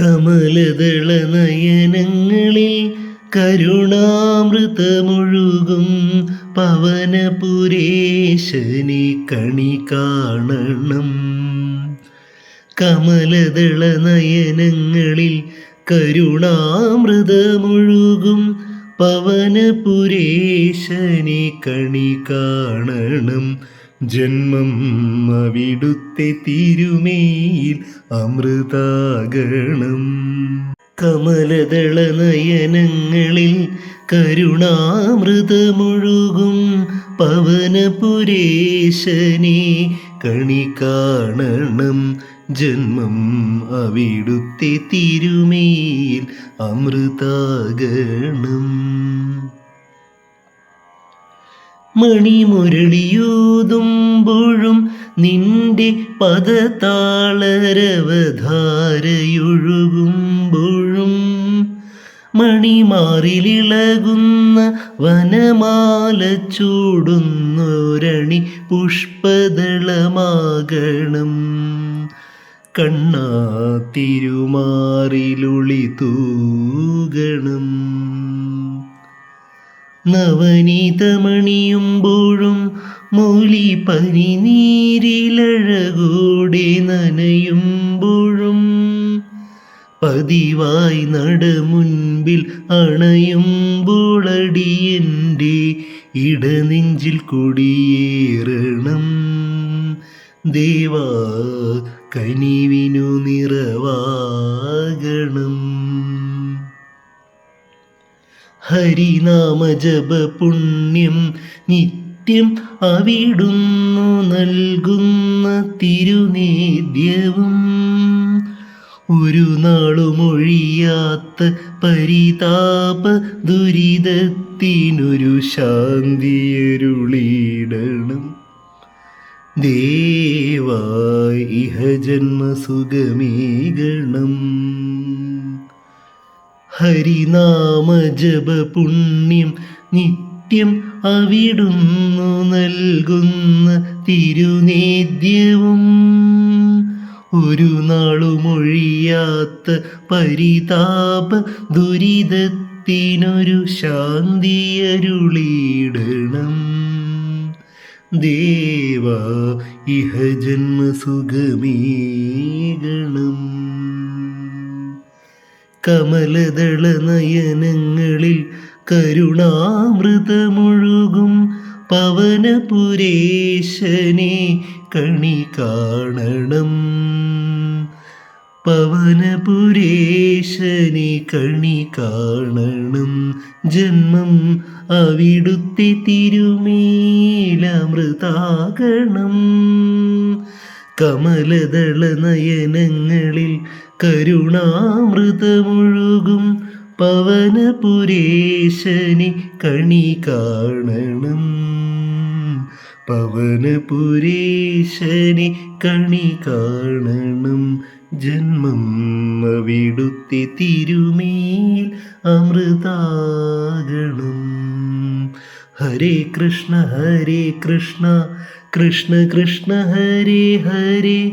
കമലദള നയനങ്ങളിൽ കരുണാമൃതമൊഴുകും പവനപുരേശനി കണി കാണണം. കമലദള നയനങ്ങളിൽ കരുണാമൃതമൊഴുകും പവനപുരേശനി കണി കാണണം. ജന്മം അവിടുത്തെ തിരുമേയിൽ അമൃതാകണം കമലദള നയനങ്ങളിൽ കരുണാമൃതമൊഴുകും പവനപുരേശനെ കണി കാണണം. ജന്മം അവിടുത്തെ തിരുമേയിൽ അമൃതാകണം മണിമുരളിയൂതുമ്പോഴും നിന്റെ പദതാളരവധാരയൊഴുകുമ്പോഴും മണിമാറിലിളകുന്ന വനമാല ചൂടുന്നൊരണി പുഷ്പദളമാകണം. കണ്ണാ തിരുമാറിലുളി തൂകണം നവനീതമണിയുമ്പോഴും മൂലി പനിനീരിലഴകൂടെ നനയുമ്പോഴും പതിവായി നട മുൻപിൽ അണയുമ്പോളടിയന്റെ ഇടനെഞ്ചിൽ കുടിയേറണം. ദേവാ കനിവിനു നിറവാകണം ഹരിനാമജപ പുണ്യം നിത്യം അവിടുന്നു നൽകുന്ന തിരുനേദ്യവും. ഒരു നാളുമൊഴിയാത്ത പരിതാപ ദുരിതത്തിനൊരു ശാന്തിയരുളിയിടണം ദേവായി ഇഹ ജന്മസുഖമേകണം ഹരിനാമജപ പുണ്യം നിത്യം അവിടുന്നു നൽകുന്ന തിരുനേദ്യവും. ഒരു നാളുമൊഴിയാത്ത പരിതാപ ദുരിതത്തിനൊരു ശാന്തിയരുളിയിടണം ദേവ ഇഹ ജന്മസുഖമേകണം. കമലദള നയനങ്ങളിൽ കരുണാമൃതമൊഴുകും പവനപുരേശനെ കണി കാണണം. പവനപുരേശനെ കണി കാണണം. ജന്മം അവിടുത്തെ തിരുമേലമൃതാകണം. കമലതള നയനങ്ങളിൽ കരുണാമൃതമൊഴുകും പവനപുരേശനി കണി കാണണം. പവനപുരേശനി കണി കാണണം. ജന്മം അവിടുത്തെ തിരുമേൽ അമൃതാകണം. ഹരേ കൃഷ്ണ ഹരേ കൃഷ്ണ കൃഷ്ണ കൃഷ്ണ ഹരേ ഹരേ